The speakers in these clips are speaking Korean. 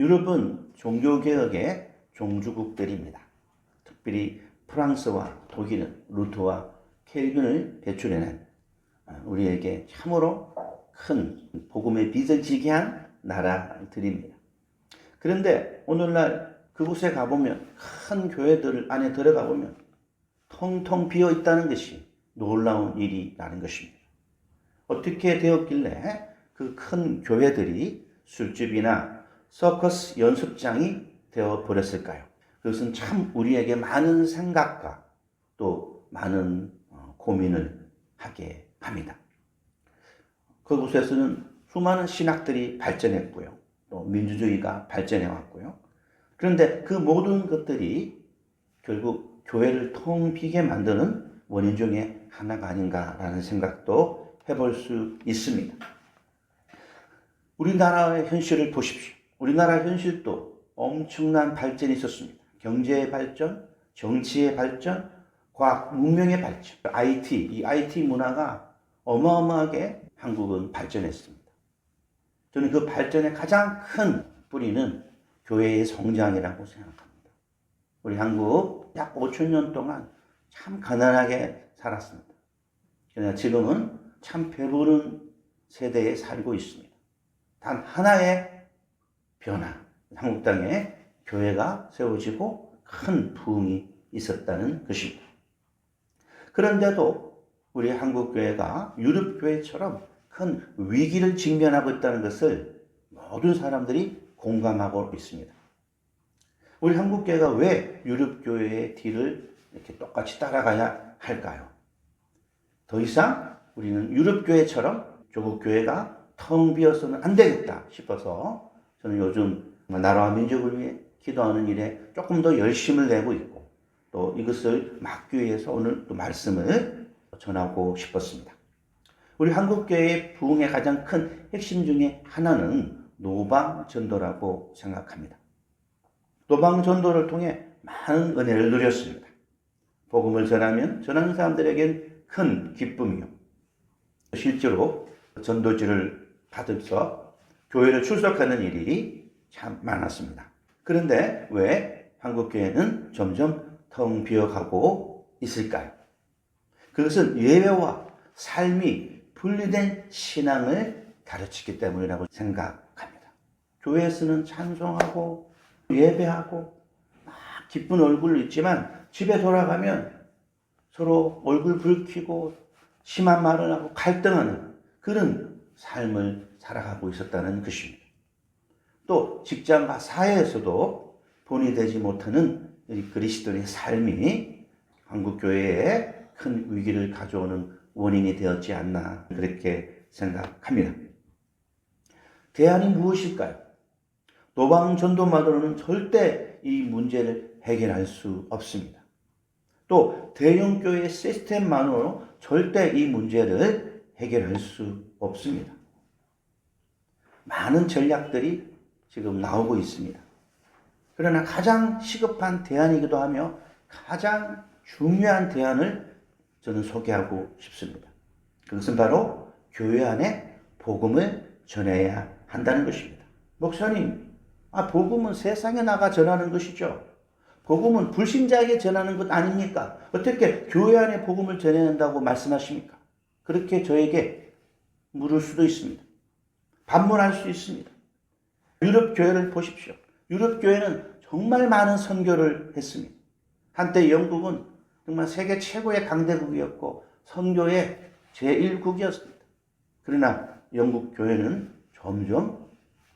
유럽은 종교개혁의 종주국들입니다. 특별히 프랑스와 독일은 루터와 켈빈을 배출해낸 아, 우리에게 참으로 큰 복음의 빚을 지게 한 나라들입니다. 그런데 오늘날 그곳에 가보면 큰 교회들 안에 들어가 보면 텅텅 비어 있다는 것이 놀라운 일이라는 것입니다. 어떻게 되었길래 그 큰 교회들이 술집이나 서커스 연습장이 되어 버렸을까요? 그것은 참 우리에게 많은 생각과 또 많은 어, 고민을 하게 합니다. 그곳에서는 수많은 신학들이 발전했고요. 또 민주주의가 발전해 왔고요. 그런데 그 모든 것들이 결국 교회를 텅 비게 만드는 원인 중에 하나가 아닌가라는 생각도 해볼 수 있습니다. 우리나라의 현실을 보십시오. 우리나라 현실도 엄청난 발전이 있었습니다. 경제의 발전, 정치의 발전, 과학 문명의 발전, IT, 이 IT 문화가 어마어마하게 한국은 발전했습니다. 저는 그 발전의 가장 큰 뿌리는 교회의 성장이라고 생각합니다. 우리 한국 약 5천 년 동안 참 가난하게 살았습니다. 그러나 지금은 참 배부른 세대에 살고 있습니다. 단 하나의 변화, 한국 땅에 교회가 세워지고 큰 부흥이 있었다는 것입니다. 그런데도 우리 한국 교회가 유럽 교회처럼 큰 위기를 직면하고 있다는 것을 모든 사람들이 공감하고 있습니다. 우리 한국 교회가 왜 유럽 교회의 뒤를 이렇게 똑같이 따라가야 할까요? 더 이상 우리는 유럽 교회처럼 조국 교회가 텅 비어서는 안 되겠다 싶어서 저는 요즘 나라와 민족을 위해 기도하는 일에 조금 더 열심을 내고 있고 또 이것을 막기 위해서 오늘 또 말씀을 전하고 싶었습니다. 우리 한국교회의 부흥의 가장 큰 핵심 중에 하나는 노방 전도라고 생각합니다. 노방 전도를 통해 많은 은혜를 누렸습니다. 복음을 전하면 전하는 사람들에겐 큰 기쁨이요. 실제로 전도지를 받으면서 교회를 출석하는 일이 참 많았습니다. 그런데 왜 한국교회는 점점 텅 비어가고 있을까요? 그것은 예배와 삶이 분리된 신앙을 가르치기 때문이라고 생각합니다. 교회에서는 찬송하고 예배하고 막 기쁜 얼굴로 있지만 집에 돌아가면 서로 얼굴 붉히고 심한 말을 하고 갈등하는 그런 삶을 살아가고 있었다는 것입니다. 또 직장과 사회에서도 본이 되지 못하는 이 그리스도의 삶이 한국 교회에 큰 위기를 가져오는 원인이 되었지 않나 그렇게 생각합니다. 대안이 무엇일까요? 노방 전도만으로는 절대 이 문제를 해결할 수 없습니다. 또 대형 교회 시스템만으로 절대 이 문제를 해결할 수 없습니다. 많은 전략들이 지금 나오고 있습니다. 그러나 가장 시급한 대안이기도 하며 가장 중요한 대안을 저는 소개하고 싶습니다. 그것은 바로 교회 안에 복음을 전해야 한다는 것입니다. 목사님, 아, 복음은 세상에 나가 전하는 것이죠. 복음은 불신자에게 전하는 것 아닙니까? 어떻게 교회 안에 복음을 전해야 한다고 말씀하십니까? 그렇게 저에게 물을 수도 있습니다. 반문할 수 있습니다. 유럽 교회를 보십시오. 유럽 교회는 정말 많은 선교를 했습니다. 한때 영국은 정말 세계 최고의 강대국이었고 선교의 제1국이었습니다. 그러나 영국 교회는 점점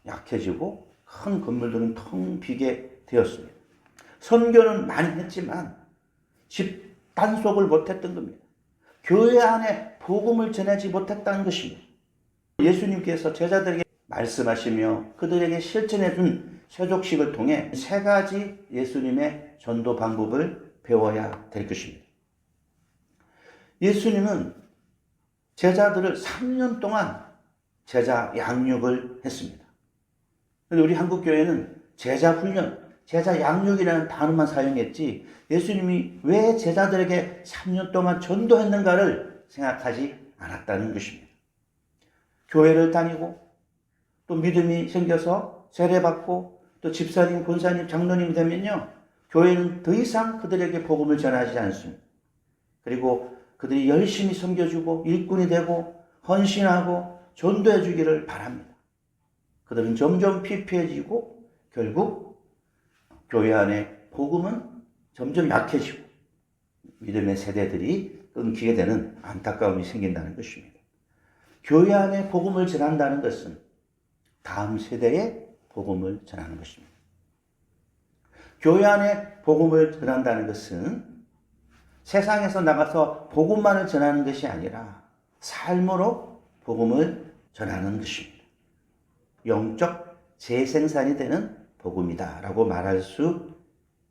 약해지고 큰 건물들은 텅 비게 되었습니다. 선교는 많이 했지만 집 단속을 못했던 겁니다. 교회 안에 복음을 전하지 못했다는 것입니다. 예수님께서 제자들에게 말씀하시며 그들에게 실천해 준 세족식을 통해 세 가지 예수님의 전도 방법을 배워야 될 것입니다. 예수님은 제자들을 3년 동안 제자 양육을 했습니다. 그런데 우리 한국교회는 제자 훈련, 제자 양육이라는 단어만 사용했지 예수님이 왜 제자들에게 3년 동안 전도했는가를 생각하지 않았다는 것입니다. 교회를 다니고 또 믿음이 생겨서 세례받고 또 집사님, 권사님, 장로님이 되면요. 교회는 더 이상 그들에게 복음을 전하지 않습니다. 그리고 그들이 열심히 섬겨주고 일꾼이 되고 헌신하고 전도해 주기를 바랍니다. 그들은 점점 피폐해지고 결국 교회 안에 복음은 점점 약해지고 믿음의 세대들이 끊기게 되는 안타까움이 생긴다는 것입니다. 교회 안에 복음을 전한다는 것은 다음 세대에 복음을 전하는 것입니다. 교회 안에 복음을 전한다는 것은 세상에서 나가서 복음만을 전하는 것이 아니라 삶으로 복음을 전하는 것입니다. 영적 재생산이 되는 복음이다라고 말할 수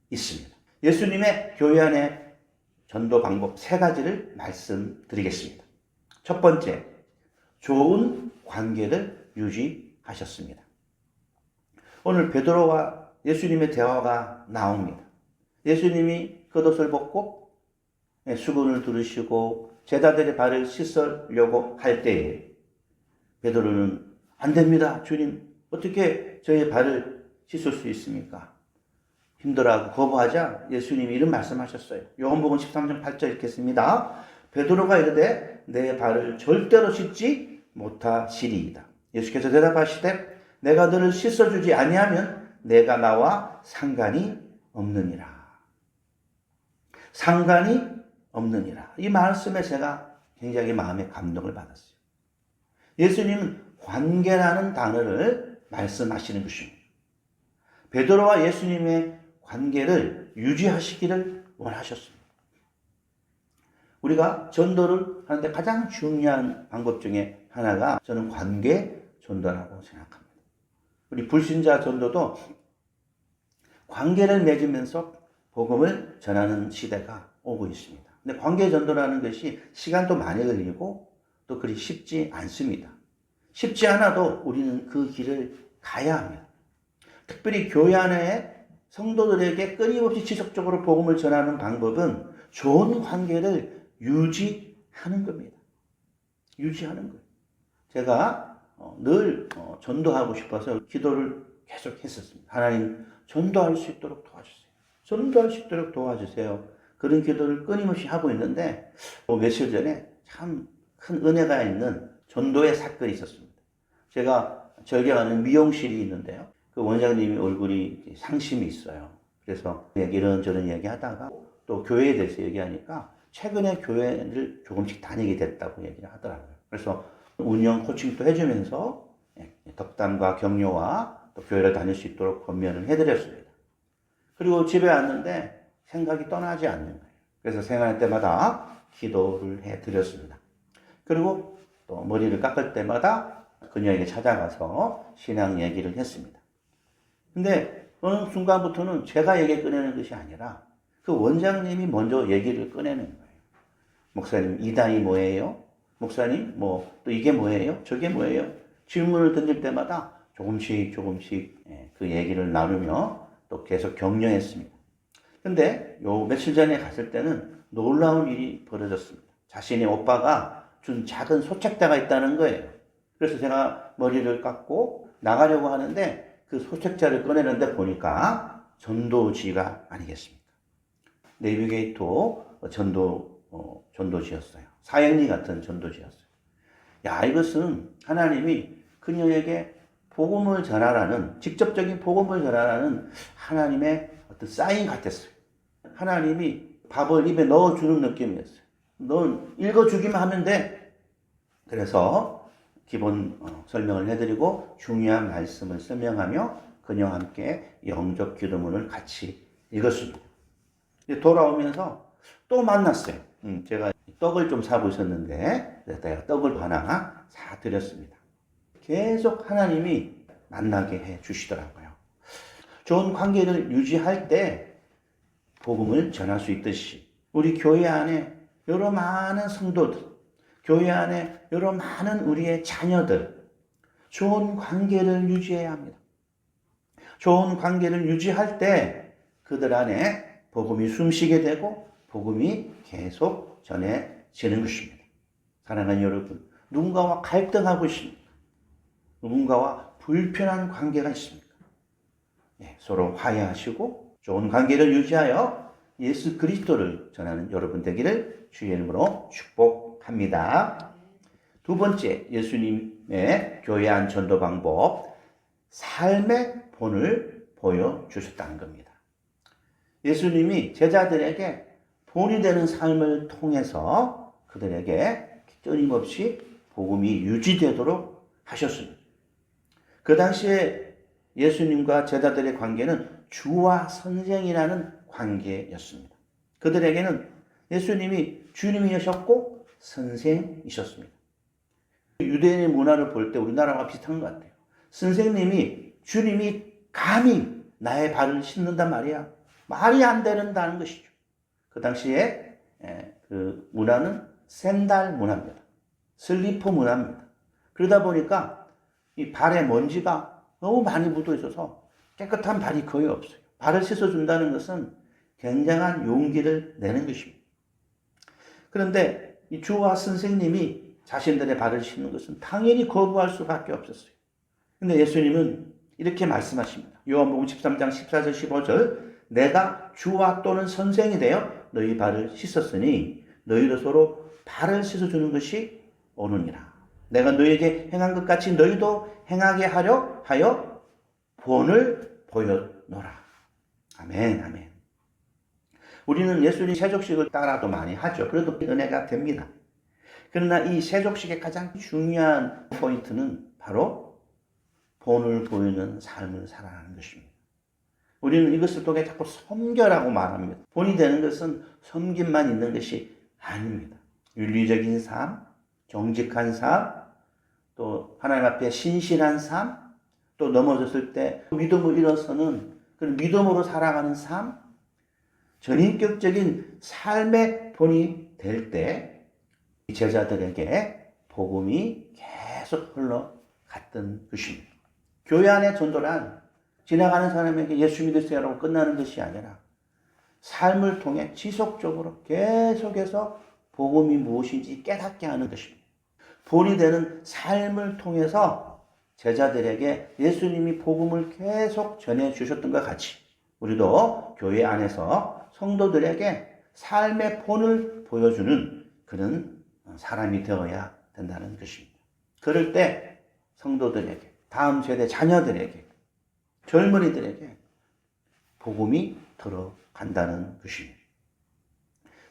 있습니다. 예수님의 교회 안에 전도 방법 세 가지를 말씀드리겠습니다. 첫 번째, 좋은 관계를 유지하셨습니다. 오늘 베드로와 예수님의 대화가 나옵니다. 예수님이 겉옷을 벗고 예, 수건을 두르시고 제자들의 발을 씻으려고 할 때에 베드로는 안 됩니다, 주님. 어떻게 저의 발을 씻을 수 있습니까? 힘들어하고 거부하자 예수님이 이런 말씀하셨어요. 요한복음 13장 8절 읽겠습니다. 베드로가 이르되 내 발을 절대로 씻지 못하시리이다. 예수께서 대답하시되 내가 너를 씻어주지 아니하면 내가 나와 상관이 없느니라. 상관이 없느니라. 이 말씀에 제가 굉장히 마음에 감동을 받았어요. 예수님은 관계라는 단어를 말씀하시는 것입니다. 베드로와 예수님의 관계를 유지하시기를 원하셨습니다. 우리가 전도를 하는데 가장 중요한 방법 중에 하나가 저는 관계 전도라고 생각합니다. 우리 불신자 전도도 관계를 맺으면서 복음을 전하는 시대가 오고 있습니다. 근데 관계 전도라는 것이 시간도 많이 걸리고 또 그리 쉽지 않습니다. 쉽지 않아도 우리는 그 길을 가야 합니다. 특별히 교회 안에 성도들에게 끊임없이 지속적으로 복음을 전하는 방법은 좋은 관계를 유지하는 겁니다. 유지하는 거예요. 제가 어, 늘 어, 전도하고 싶어서 기도를 계속 했었습니다. 하나님 전도할 수 있도록 도와주세요. 전도할 수 있도록 도와주세요. 그런 기도를 끊임없이 하고 있는데 뭐 며칠 전에 참 큰 은혜가 있는 전도의 사건이 있었습니다. 제가 절경하는 미용실이 있는데요. 그 원장님이 얼굴이 상심이 있어요. 그래서 이런저런 얘기하다가 또 교회에 대해서 얘기하니까 최근에 교회를 조금씩 다니게 됐다고 얘기를 하더라고요. 그래서 운영 코칭도 해주면서 예, 덕담과 격려와 또 교회를 다닐 수 있도록 권면을 해드렸습니다. 그리고 집에 왔는데 생각이 떠나지 않는 거예요. 그래서 생각할 때마다 기도를 해드렸습니다. 그리고 또 머리를 깎을 때마다 그녀에게 찾아가서 신앙 얘기를 했습니다. 근데 어느 순간부터는 제가 얘기 꺼내는 것이 아니라 그 원장님이 먼저 얘기를 꺼내는 거예요. 목사님, 이단이 뭐예요? 목사님, 뭐, 또 이게 뭐예요? 저게 뭐예요? 질문을 던질 때마다 조금씩 조금씩 예, 그 얘기를 나누며 또 계속 격려했습니다. 근데 요 며칠 전에 갔을 때는 놀라운 일이 벌어졌습니다. 자신의 오빠가 준 작은 소책자가 있다는 거예요. 그래서 제가 머리를 깎고 나가려고 하는데 그 소책자를 꺼내는데 보니까 전도지가 아니겠습니까? 네비게이터 전도, 어, 전도지였어요. 사형리 같은 전도지였어요. 야, 이것은 하나님이 그녀에게 복음을 전하라는, 직접적인 복음을 전하라는 하나님의 어떤 사인 같았어요. 하나님이 밥을 입에 넣어주는 느낌이었어요. 넌 읽어주기만 하면 돼. 그래서 기본 어, 설명을 해드리고 중요한 말씀을 설명하며 그녀와 함께 영적 기도문을 같이 읽었습니다. 돌아오면서 또 만났어요. 음, 제가 떡을 좀 사고 있었는데 내가 떡을 하나 사 드렸습니다. 계속 하나님이 만나게 해 주시더라고요. 좋은 관계를 유지할 때 복음을 전할 수 있듯이 우리 교회 안에 여러 많은 성도들, 교회 안에 여러 많은 우리의 자녀들, 좋은 관계를 유지해야 합니다. 좋은 관계를 유지할 때 그들 안에 복음이 숨쉬게 되고 복음이 계속 전해지는 것입니다. 사랑하는 여러분, 누군가와 갈등하고 있습니다. 누군가와 불편한 관계가 있습니까? 예, 서로 화해하시고 좋은 관계를 유지하여 예수 그리스도를 전하는 여러분 되기를 주의 이름으로 축복합니다. 두 번째 예수님의 교회한 전도 방법 삶의 본을 보여주셨다는 겁니다. 예수님이 제자들에게 본이 되는 삶을 통해서 그들에게 끊임없이 복음이 유지되도록 하셨습니다. 그 당시에 예수님과 제자들의 관계는 주와 선생이라는 관계였습니다. 그들에게는 예수님이 주님이셨고 선생이셨습니다. 유대인의 문화를 볼 때 우리나라와 비슷한 것 같아요. 선생님이 주님이 감히 나의 발을 씻는단 말이야. 말이 안 되는다는 것이죠. 그 당시에 에, 그 문화는 샌달 문화입니다. 슬리퍼 문화입니다. 그러다 보니까 이 발에 먼지가 너무 많이 묻어 있어서 깨끗한 발이 거의 없어요. 발을 씻어준다는 것은 굉장한 용기를 내는 것입니다. 그런데 이 주와 선생님이 자신들의 발을 씻는 것은 당연히 거부할 수밖에 없었어요. 근데 예수님은 이렇게 말씀하십니다. 요한복음 13장 14절 15절 내가 주와 또는 선생이 되어 너희 발을 씻었으니 너희도 서로 발을 씻어주는 것이 오느니라. 내가 너희에게 행한 것 같이 너희도 행하게 하려 하여 본을 보여노라. 아멘, 아멘. 우리는 예수님 세족식을 따라도 많이 하죠. 그래도 은혜가 됩니다. 그러나 이 세족식의 가장 중요한 포인트는 바로 본을 보이는 삶을 살아가는 것입니다. 우리는 이것을 통해 자꾸 섬겨라고 말합니다. 본이 되는 것은 섬김만 있는 것이 아닙니다. 윤리적인 삶, 정직한 삶, 또 하나님 앞에 신실한 삶, 또 넘어졌을 때 믿음을 일어서는 그런 믿음으로 살아가는 삶, 전인격적인 삶의 본이 될 때 제자들에게 복음이 계속 흘러갔던 것입니다. 교회 안의 전도란 지나가는 사람에게 예수 믿으세요라고 끝나는 것이 아니라 삶을 통해 지속적으로 계속해서 복음이 무엇인지 깨닫게 하는 것입니다. 본이 되는 삶을 통해서 제자들에게 예수님이 복음을 계속 전해 주셨던 것 같이 우리도 교회 안에서 성도들에게 삶의 본을 보여주는 그런 사람이 되어야 된다는 것입니다. 그럴 때 성도들에게, 다음 세대 자녀들에게, 젊은이들에게 복음이 들어간다는 것입니다.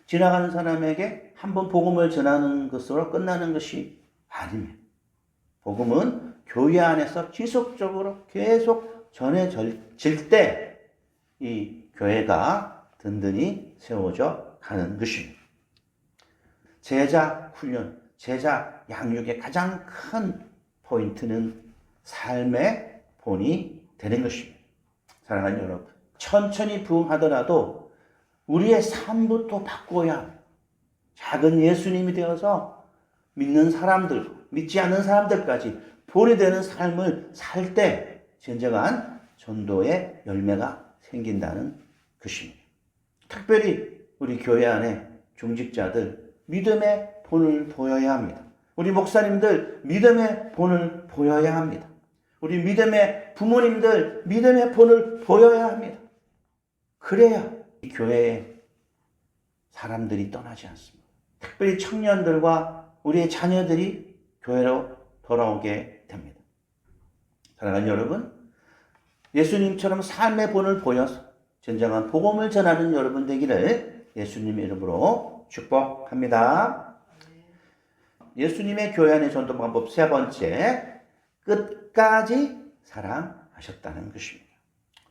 지나가는 사람에게 한번 복음을 전하는 것으로 끝나는 것이 아닙니다. 복음은 교회 안에서 지속적으로 계속 전해질 때 이 교회가 든든히 세워져 가는 것입니다. 제자 훈련, 제자 양육의 가장 큰 포인트는 삶의 본이 되는 것입니다. 사랑하는 여러분, 천천히 부흥하더라도 우리의 삶부터 바꿔야 작은 예수님이 되어서 믿는 사람들, 믿지 않는 사람들까지 본이 되는 삶을 살 때 진정한 전도의 열매가 생긴다는 것입니다. 특별히 우리 교회 안에 중직자들 믿음의 본을 보여야 합니다. 우리 목사님들 믿음의 본을 보여야 합니다. 우리 믿음의 부모님들 믿음의 본을 보여야 합니다. 그래야 이 교회에 사람들이 떠나지 않습니다. 특별히 청년들과 우리의 자녀들이 교회로 돌아오게 됩니다. 사랑하는 여러분, 예수님처럼 삶의 본을 보여서 진정한 복음을 전하는 여러분 되기를 예수님의 이름으로 축복합니다. 예수님의 교회 안의 전도 방법 세 번째, 끝 까지 사랑하셨다는 것입니다.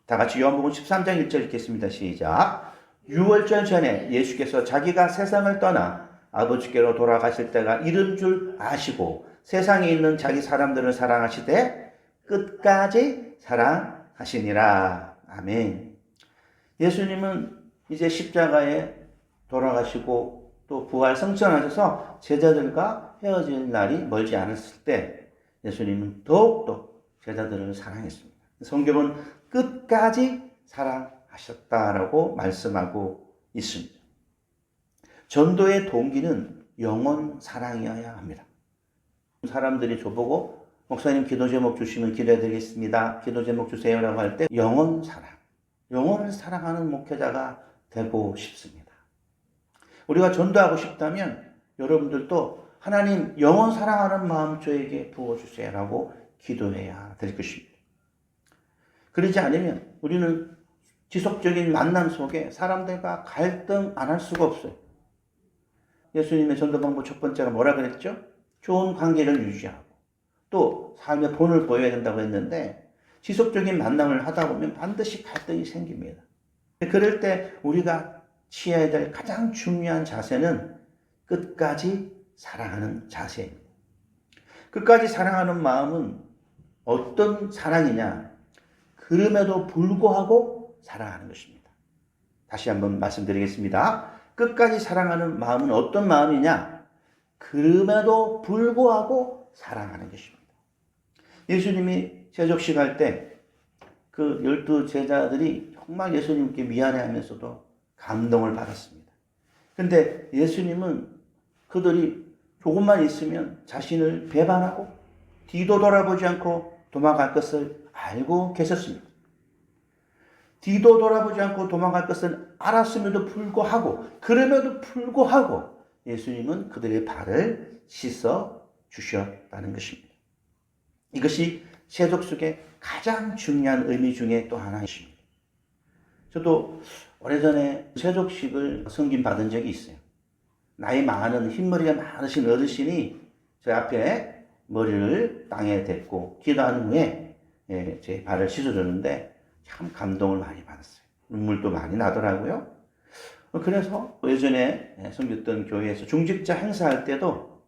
다 같이 요한복음 13장 1절 읽겠습니다. 시작. 6월절 전에 예수께서 자기가 세상을 떠나 아버지께로 돌아가실 때가 이른 줄 아시고 세상에 있는 자기 사람들을 사랑하시되 끝까지 사랑하시니라. 아멘. 예수님은 이제 십자가에 돌아가시고 또 부활 성천하셔서 제자들과 헤어질 날이 멀지 않았을 때 예수님은 더욱더 제자들을 사랑했습니다. 성경은 끝까지 사랑하셨다라고 말씀하고 있습니다. 전도의 동기는 영원 사랑이어야 합니다. 사람들이 저보고 목사님 기도 제목 주시면 기도해드리겠습니다. 기도 제목 주세요라고 할 때 영혼 사랑, 영혼을 사랑하는 목회자가 되고 싶습니다. 우리가 전도하고 싶다면 여러분들도 하나님 영혼 사랑하는 마음 저에게 부어주세요라고 기도해야 될 것입니다. 그러지 않으면 우리는 지속적인 만남 속에 사람들과 갈등 안 할 수가 없어요. 예수님의 전도 방법 첫 번째가 뭐라 그랬죠? 좋은 관계를 유지하고 또 삶의 본을 보여야 된다고 했는데 지속적인 만남을 하다 보면 반드시 갈등이 생깁니다. 그럴 때 우리가 취해야 될 가장 중요한 자세는 끝까지 사랑하는 자세입니다. 끝까지 사랑하는 마음은 어떤 사랑이냐? 그럼에도 불구하고 사랑하는 것입니다. 다시 한번 말씀드리겠습니다. 끝까지 사랑하는 마음은 어떤 마음이냐? 그럼에도 불구하고 사랑하는 것입니다. 예수님이 세족식 할 때 그 열두 제자들이 정말 예수님께 미안해 하면서도 감동을 받았습니다. 근데 예수님은 그들이 조금만 있으면 자신을 배반하고 뒤도 돌아보지 않고 도망갈 것을 알고 계셨습니다. 뒤도 돌아보지 않고 도망갈 것은 알았음에도 불구하고 그럼에도 불구하고 예수님은 그들의 발을 씻어 주셨다는 것입니다. 이것이 세족 속의 가장 중요한 의미 중에 또 하나입니다. 저도 오래전에 세족식을 섬김 받은 적이 있어요. 나이 많은 흰머리가 많으신 어르신이 제 앞에 머리를 땅에 댔고 기도한 후에 예, 제 발을 씻어주는데 참 감동을 많이 받았어요. 눈물도 많이 나더라고요. 그래서 예전에 섬겼던 교회에서 중직자 행사할 때도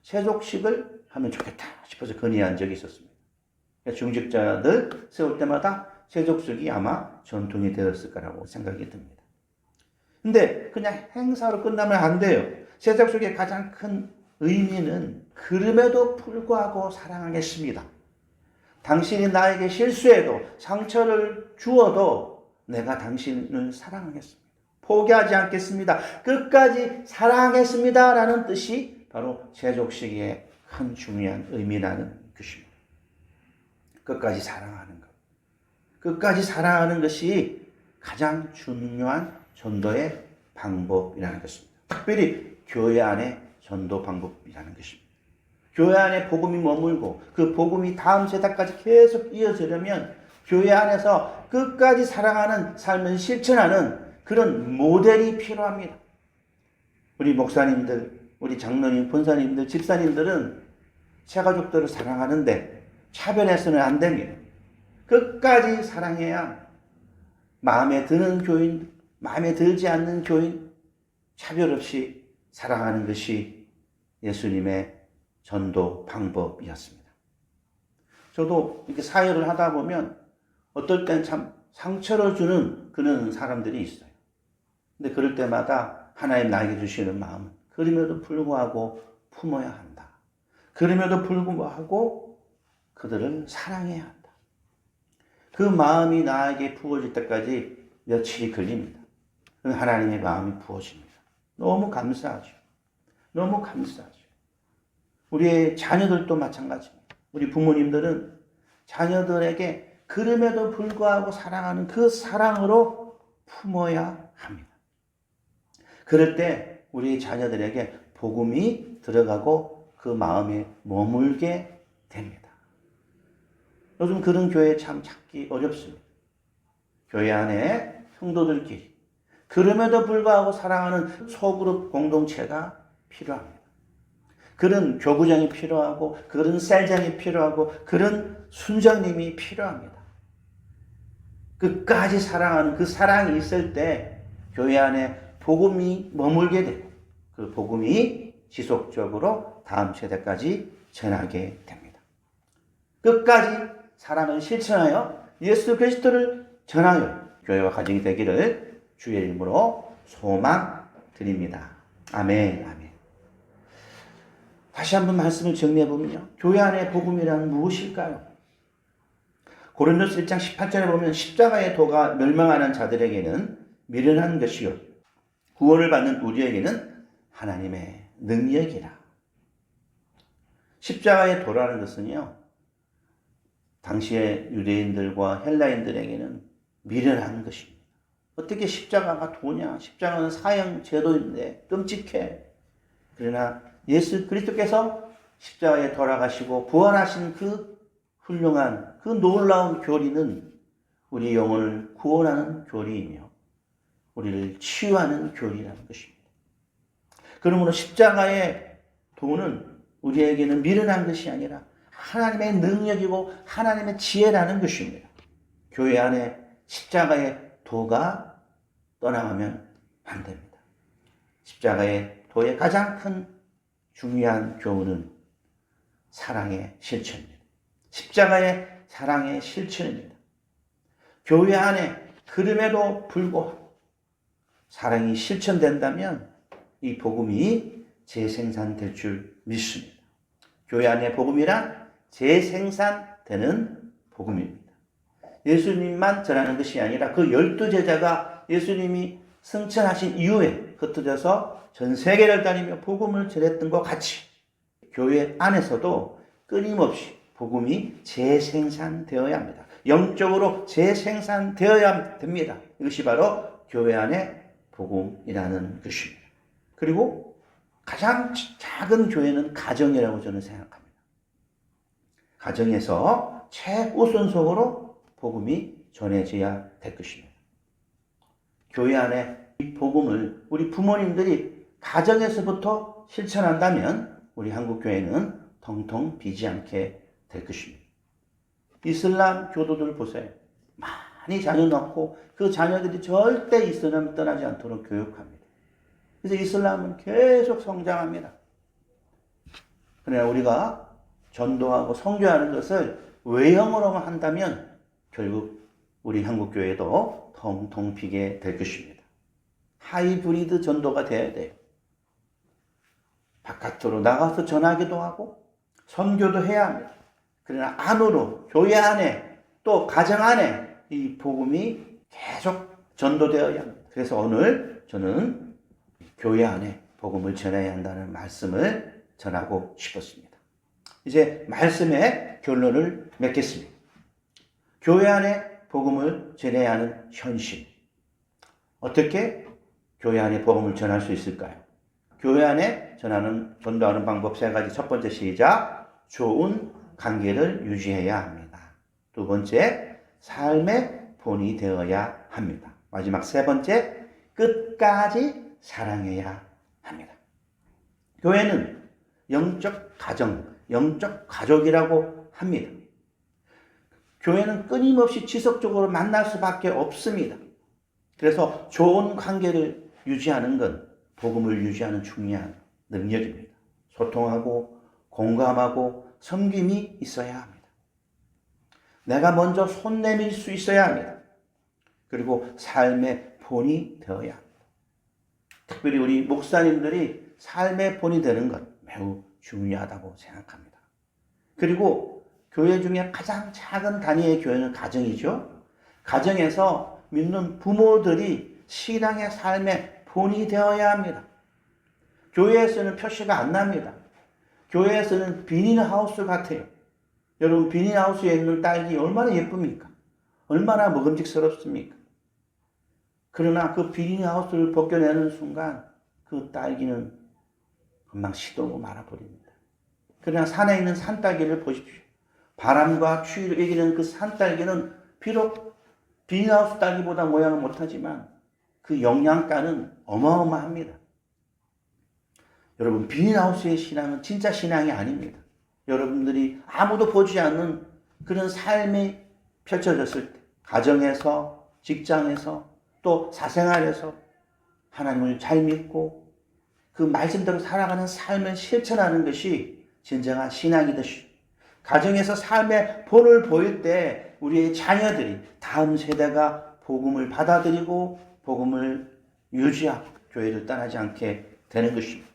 세족식을 하면 좋겠다 싶어서 건의한 적이 있었습니다. 중직자들 세울 때마다 세족식이 아마 전통이 되었을 거라고 생각이 듭니다. 근데 그냥 행사로 끝나면 안 돼요. 세족식의 가장 큰 의미는 그럼에도 불구하고 사랑하겠습니다. 당신이 나에게 실수해도 상처를 주어도 내가 당신을 사랑하겠습니다. 포기하지 않겠습니다. 끝까지 사랑하겠습니다. 라는 뜻이 바로 세족식의 큰 중요한 의미라는 것입니다. 끝까지 사랑하는 것. 끝까지 사랑하는 것이 가장 중요한 전도의 방법이라는 것입니다. 특별히 교회 안에 전도 방법이라는 것입니다. 교회 안에 복음이 머물고 그 복음이 다음 세대까지 계속 이어지려면 교회 안에서 끝까지 사랑하는 삶을 실천하는 그런 모델이 필요합니다. 우리 목사님들, 우리 장로님, 본사님들, 집사님들은 새가족들을 사랑하는데 차별해서는 안 됩니다. 끝까지 사랑해야 마음에 드는 교인, 마음에 들지 않는 교인, 차별 없이 사랑하는 것이 예수님의 전도 방법이었습니다. 저도 이렇게 사역을 하다 보면 어떨 땐 참 상처를 주는 그런 사람들이 있어요. 근데 그럴 때마다 하나님 나에게 주시는 마음은 그럼에도 불구하고 품어야 한다. 그럼에도 불구하고 그들을 사랑해야 한다. 그 마음이 나에게 부어질 때까지 며칠이 걸립니다. 하나님의 마음이 부어집니다. 너무 감사하죠. 너무 감사하죠. 우리의 자녀들도 마찬가지입니다. 우리 부모님들은 자녀들에게 그럼에도 불구하고 사랑하는 그 사랑으로 품어야 합니다. 그럴 때 우리 자녀들에게 복음이 들어가고 그 마음에 머물게 됩니다. 요즘 그런 교회 참 찾기 어렵습니다. 교회 안에 성도들끼리 그럼에도 불구하고 사랑하는 소그룹 공동체가 필요합니다. 그런 교구장이 필요하고 그런 셀장이 필요하고 그런 순장님이 필요합니다. 끝까지 사랑하는 그 사랑이 있을 때 교회 안에 복음이 머물게 되고 그 복음이 지속적으로 다음 세대까지 전하게 됩니다. 끝까지 사랑을 실천하여 예수 그리스도를 전하여 교회와 가정이 되기를 주의 이름으로 소망 드립니다. 아멘. 아멘. 다시 한번 말씀을 정리해 보면요. 교회 안의 복음이란 무엇일까요? 고린도서 1장 18절에 보면 십자가의 도가 멸망하는 자들에게는 미련한 것이요 구원을 받는 우리에게는 하나님의 능력이라. 십자가의 도라는 것은요 당시의 유대인들과 헬라인들에게는 미련한 것입니다. 어떻게 십자가가 도냐? 십자가는 사형 제도인데 끔찍해. 그러나 예수 그리스도께서 십자가에 돌아가시고 부활하신 그 훌륭한 그 놀라운 교리는 우리 영혼을 구원하는 교리이며 우리를 치유하는 교리라는 것입니다. 그러므로 십자가의 도는 우리에게는 미련한 것이 아니라 하나님의 능력이고 하나님의 지혜라는 것입니다. 교회 안에 십자가의 도가 떠나가면 안 됩니다. 십자가의 도의 가장 큰 중요한 교훈은 사랑의 실천입니다. 십자가의 사랑의 실천입니다. 교회 안에 그럼에도 불구하고 사랑이 실천된다면 이 복음이 재생산될 줄 믿습니다. 교회 안에 복음이란 재생산되는 복음입니다. 예수님만 전하는 것이 아니라 그 열두 제자가 예수님이 승천하신 이후에 흩어져서 전 세계를 다니며 복음을 전했던 것 같이 교회 안에서도 끊임없이 복음이 재생산되어야 합니다. 영적으로 재생산되어야 됩니다. 이것이 바로 교회 안의 복음이라는 것입니다. 그리고 가장 작은 교회는 가정이라고 저는 생각합니다. 가정에서 최우선적으로 복음이 전해져야 될 것입니다. 교회 안에 이 복음을 우리 부모님들이 가정에서부터 실천한다면 우리 한국교회는 텅텅 비지 않게 될 것입니다. 이슬람 교도들 보세요. 많이 자녀 낳고 그 자녀들이 절대 이슬람 떠나지 않도록 교육합니다. 그래서 이슬람은 계속 성장합니다. 그러나 우리가 전도하고 성교하는 것을 외형으로만 한다면 결국 우리 한국교회도 텅텅 비게 될 것입니다. 하이브리드 전도가 돼야 돼요. 바깥으로 나가서 전하기도 하고 선교도 해야 합니다. 그러나 안으로 교회 안에 또 가정 안에 이 복음이 계속 전도되어야 합니다. 그래서 오늘 저는 교회 안에 복음을 전해야 한다는 말씀을 전하고 싶었습니다. 이제 말씀의 결론을 맺겠습니다. 교회 안에 복음을 전해야 하는 현실. 어떻게 교회 안에 복음을 전할 수 있을까요? 교회 안에 전하는 전도하는 방법 세 가지. 첫 번째 시작. 좋은 관계를 유지해야 합니다. 두 번째, 삶의 본이 되어야 합니다. 마지막 세 번째, 끝까지 사랑해야 합니다. 교회는 영적 가정, 영적 가족이라고 합니다. 교회는 끊임없이 지속적으로 만날 수밖에 없습니다. 그래서 좋은 관계를 유지하는 건 복음을 유지하는 중요한 능력입니다. 소통하고 공감하고 섬김이 있어야 합니다. 내가 먼저 손 내밀 수 있어야 합니다. 그리고 삶의 본이 되어야 합니다. 특별히 우리 목사님들이 삶의 본이 되는 것 매우 중요하다고 생각합니다. 그리고 교회 중에 가장 작은 단위의 교회는 가정이죠. 가정에서 믿는 부모들이 신앙의 삶의 본이 되어야 합니다. 교회에서는 표시가 안 납니다. 교회에서는 비닐하우스 같아요. 여러분, 비닐하우스에 있는 딸기 얼마나 예쁩니까? 얼마나 먹음직스럽습니까? 그러나 그 비닐하우스를 벗겨내는 순간 그 딸기는 금방 시들고 말아버립니다. 그러나 산에 있는 산딸기를 보십시오. 바람과 추위를 이기는 그 산딸기는 비록 비닐하우스 딸기보다 모양은 못하지만 그 영양가는 어마어마합니다. 여러분, 비닐하우스의 신앙은 진짜 신앙이 아닙니다. 여러분들이 아무도 보지 않는 그런 삶이 펼쳐졌을 때, 가정에서, 직장에서, 또 사생활에서 하나님을 잘 믿고 그 말씀대로 살아가는 삶을 실천하는 것이 진정한 신앙이듯이 가정에서 삶의 본을 보일 때 우리의 자녀들이 다음 세대가 복음을 받아들이고 복음을 유지하고 교회를 떠나지 않게 되는 것입니다.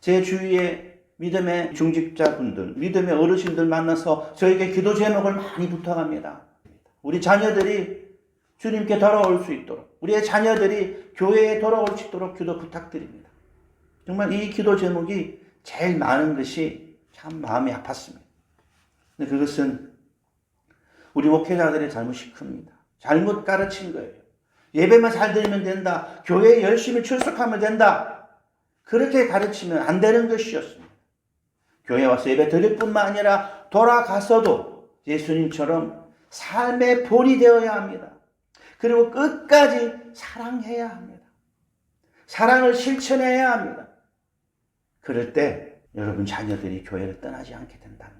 제 주위에 믿음의 중직자분들, 믿음의 어르신들 만나서 저에게 기도 제목을 많이 부탁합니다. 우리 자녀들이 주님께 돌아올 수 있도록, 우리의 자녀들이 교회에 돌아올 수 있도록 기도 부탁드립니다. 정말 이 기도 제목이 제일 많은 것이 참 마음이 아팠습니다. 근데 그것은 우리 목회자들의 잘못이 큽니다. 잘못 가르친 거예요. 예배만 잘 드리면 된다. 교회에 열심히 출석하면 된다. 그렇게 가르치면 안 되는 것이었습니다. 교회 와서 예배 드릴 뿐만 아니라 돌아가서도 예수님처럼 삶의 본이 되어야 합니다. 그리고 끝까지 사랑해야 합니다. 사랑을 실천해야 합니다. 그럴 때 여러분 자녀들이 교회를 떠나지 않게 겁니다.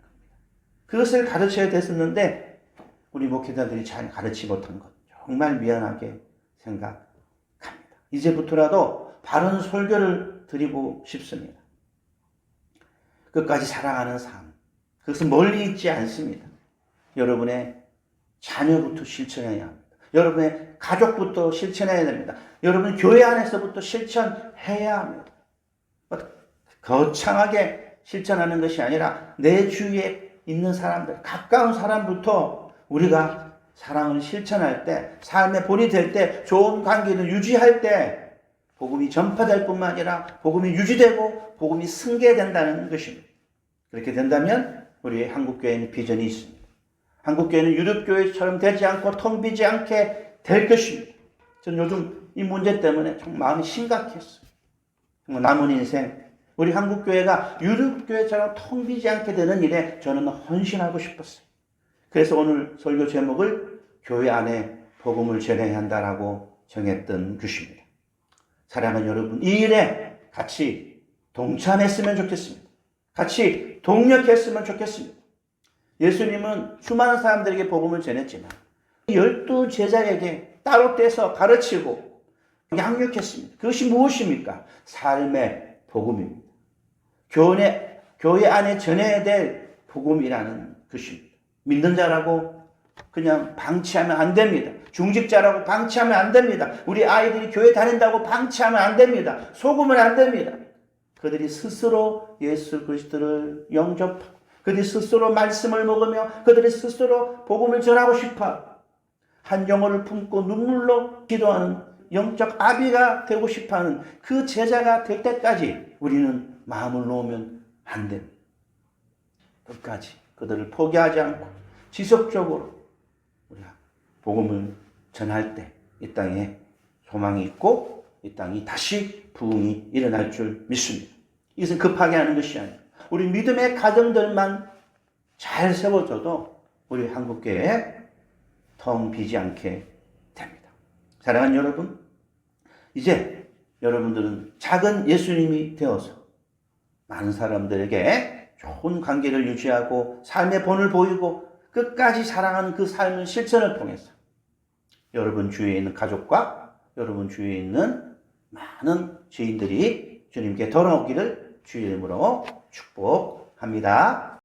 그것을 가르쳐야 됐었는데 우리 목회자들이 잘 가르치 못한 것 정말 미안하게 생각합니다. 이제부터라도 바른 설교를 드리고 싶습니다. 끝까지 사랑하는 삶. 그것은 멀리 있지 않습니다. 여러분의 자녀부터 실천해야 합니다. 여러분의 가족부터 실천해야 됩니다. 여러분 교회 안에서부터 실천해야 합니다. 거창하게 실천하는 것이 아니라 내 주위에 있는 사람들, 가까운 사람부터 우리가 사랑을 실천할 때, 삶의 본이 될 때, 좋은 관계를 유지할 때, 복음이 전파될 뿐만 아니라 복음이 유지되고 복음이 승계된다는 것입니다. 그렇게 된다면 우리 한국교회는 비전이 있습니다. 한국교회는 유럽교회처럼 되지 않고 텅 비지 않게 될 것입니다. 저는 요즘 이 문제 때문에 정말 마음이 심각했어요. 정말 남은 인생 우리 한국교회가 유럽교회처럼 텅 비지 않게 되는 일에 저는 헌신하고 싶었어요. 그래서 오늘 설교 제목을 교회 안에 복음을 전해야 한다라고 정했던 것입니다. 사랑하는 여러분, 이 일에 같이 동참했으면 좋겠습니다. 같이 동력했으면 좋겠습니다. 예수님은 수많은 사람들에게 복음을 전했지만 열두 제자에게 따로 떼서 가르치고 양육했습니다. 그것이 무엇입니까? 삶의 복음입니다. 교회, 교회 안에 전해야 될 복음이라는 것입니다. 믿는 자라고 그냥 방치하면 안 됩니다. 중직자라고 방치하면 안 됩니다. 우리 아이들이 교회 다닌다고 방치하면 안 됩니다. 속으면 안 됩니다. 그들이 스스로 예수 그리스도를 영접하고 그들이 스스로 말씀을 먹으며 그들이 스스로 복음을 전하고 싶어 한 영혼을 품고 눈물로 기도하는 영적 아비가 되고 싶어 하는 그 제자가 될 때까지 우리는 마음을 놓으면 안 됩니다. 끝까지 그들을 포기하지 않고 지속적으로 우리가 복음을 전할 때 이 땅에 소망이 있고 이 땅이 다시 부흥이 일어날 줄 믿습니다. 이것은 급하게 하는 것이 아니에요. 우리 믿음의 가정들만 잘 세워져도 우리 한국교회에 텅 비지 않게. 사랑하는 여러분, 이제 여러분들은 작은 예수님이 되어서 많은 사람들에게 좋은 관계를 유지하고 삶의 본을 보이고 끝까지 사랑하는 그 삶의 실천을 통해서 여러분 주위에 있는 가족과 여러분 주위에 있는 많은 죄인들이 주님께 돌아오기를 주의 이름으로 축복합니다.